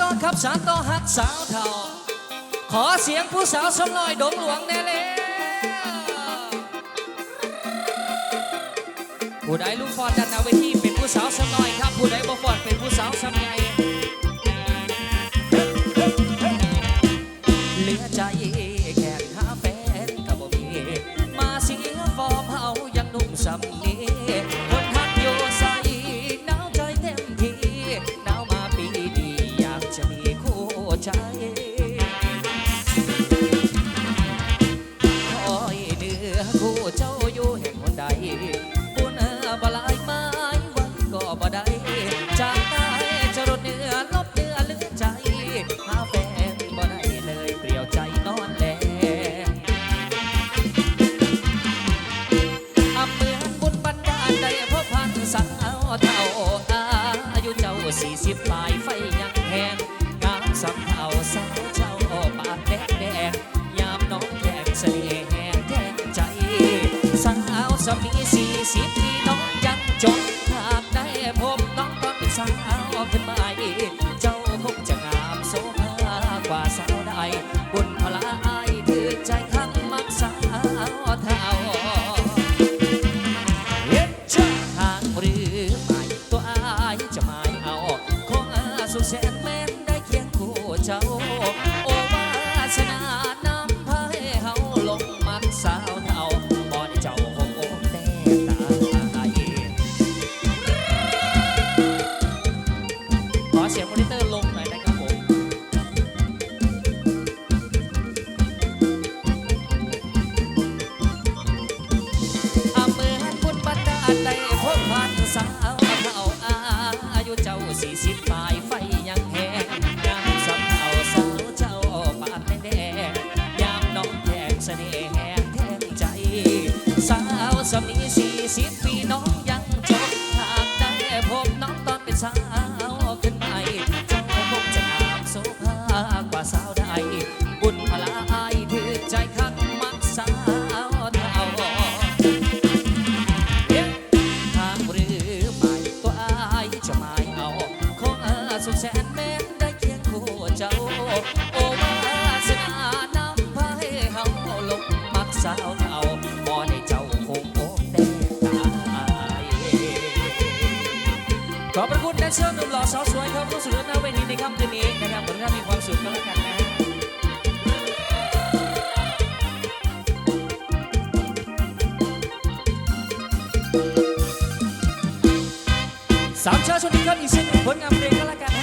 ต่อครับสารต่อหักสาวเท่า ขอเสียงผู้สาวสมน้อยดงหลวงแน่เลยผู้ใดลูกฟอดดันเอาไว้ที่เป็นผู้สาวสมน้อยครับ ผู้ใดบ่ฟอดเป็นผู้สาวสมใหญ่เหลือใจแค่หาแฟนกับบ่มี มาเสียฟอร์มเฮายังหนุ่มสำเนีคนทัาอายุเจ้าสี่สิบปลายไฟยังแหงงามสำเอาสาวเจ้าปากแดงแดงยามน้องแดงเสน่ห์แหงแทงใจสาวสมีสี่สิบปีน้องยังจนหากได้พบน้องตอนเป็นสาวขึ้นมาอีก เจ้า โอวาสนานำพาให้เฮาลงมันสาวเท่าบอนเจ้าคงโอมแต่ตาเยขอเสียงมอนิเตอร์ลงหน่อยนะครับผม อาเหมือนบุญบันดาลได้พบพันสาวเท่าอายุเจ้าสี่สิบปลาย สาวขึ้นใหม่เจ้าคงจะงามโสภากว่าสาวใดบุญพลาอายถือใจข้างมักสาวเท่าทางหรือไม่ตัวอายจะไม่เอาคงอาสุขแสนแม้นได้เคียงคู่เจ้า โอวาสนานำพาให้เฮาลงมักสาว เชียลหนุ่มหล่อสาวสวยครับรู้สึกว่าหน้าเวทีในค่ำคืนนี้นะครับผมถ้ามีความสุขก็แล้วกันนะสามชาชนนี้ครับอีกเช่นหนผลงานเพลงก็แล้วกัน